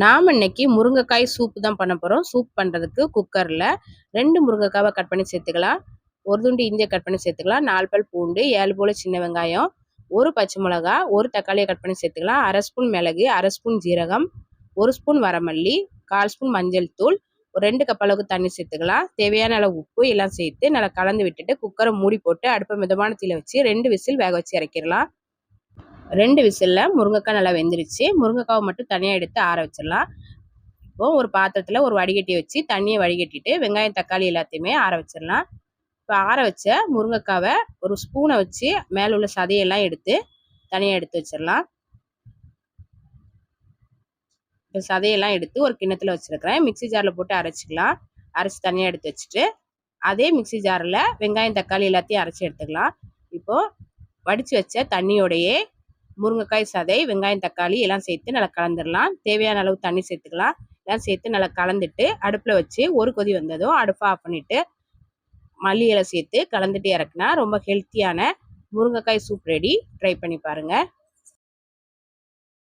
நாம் இன்னைக்கு முருங்கைக்காய் சூப்பு தான் பண்ண போகிறோம் சூப் பண்ணுறதுக்கு குக்கரில் ரெண்டு முருங்கைக்காவை கட் பண்ணி சேர்த்துக்கலாம். ஒரு துண்டு இஞ்சியை கட் பண்ணி சேர்த்துக்கலாம். நாலு பல் பூண்டு ஏழு போல் சின்ன வெங்காயம் ஒரு பச்சை மிளகா ஒரு தக்காளியை கட் பண்ணி சேர்த்துக்கலாம். அரை ஸ்பூன் மிளகு அரை ஸ்பூன் ஜீரகம் ஒரு ஸ்பூன் வரமல்லி கால் ஸ்பூன் மஞ்சள் தூள் ஒரு ரெண்டு கப் அளவுக்கு தண்ணி சேர்த்துக்கலாம். தேவையான அளவு உப்பு எல்லாம் சேர்த்து நல்லா கலந்து விட்டுட்டு குக்கரை மூடி போட்டு அடுப்பை மிதமான தீயில வச்சு ரெண்டு விசில் வேக வச்சு இறக்கிடலாம். ரெண்டு விசிலில் முருங்கைக்காய் நல்லா வெந்துருச்சு. முருங்கைக்காவை மட்டும் தனியாக எடுத்து ஆற வச்சிடலாம். இப்போது ஒரு பாத்திரத்தில் ஒரு வடிகட்டி வச்சு தண்ணியை வடிகட்டிட்டு வெங்காயம் தக்காளி எல்லாத்தையுமே ஆற வச்சிடலாம். இப்போ ஆற வச்ச முருங்கைக்காவை ஒரு ஸ்பூனை வச்சு மேலே உள்ள சதையெல்லாம் எடுத்து தனியாக எடுத்து வச்சிடலாம். இப்போ சதையெல்லாம் எடுத்து ஒரு கிண்ணத்தில் வச்சுருக்கிறேன். மிக்சி ஜாரில் போட்டு அரைச்சிக்கலாம். அரைச்சி தனியாக எடுத்து வச்சுட்டு அதே மிக்சி ஜாரில் வெங்காயம் தக்காளி எல்லாத்தையும் அரைச்சி எடுத்துக்கலாம். இப்போது வடித்து வச்ச தண்ணியோடையே முருங்கைக்காய் சதை வெங்காயம் தக்காளி எல்லாம் சேர்த்து நல்லா கலந்துடலாம் தேவையான அளவு தண்ணி சேர்த்துக்கலாம். எல்லாம் சேர்த்து நல்லா கலந்துட்டு அடுப்பில் வச்சு ஒரு கொதி வந்ததும் அடுப்பை ஆஃப் பண்ணிவிட்டு மல்லி இலை சேர்த்து கலந்துட்டு இறக்குனா ரொம்ப ஹெல்த்தியான முருங்கைக்காய் சூப் ரெடி ட்ரை பண்ணி பாருங்கள்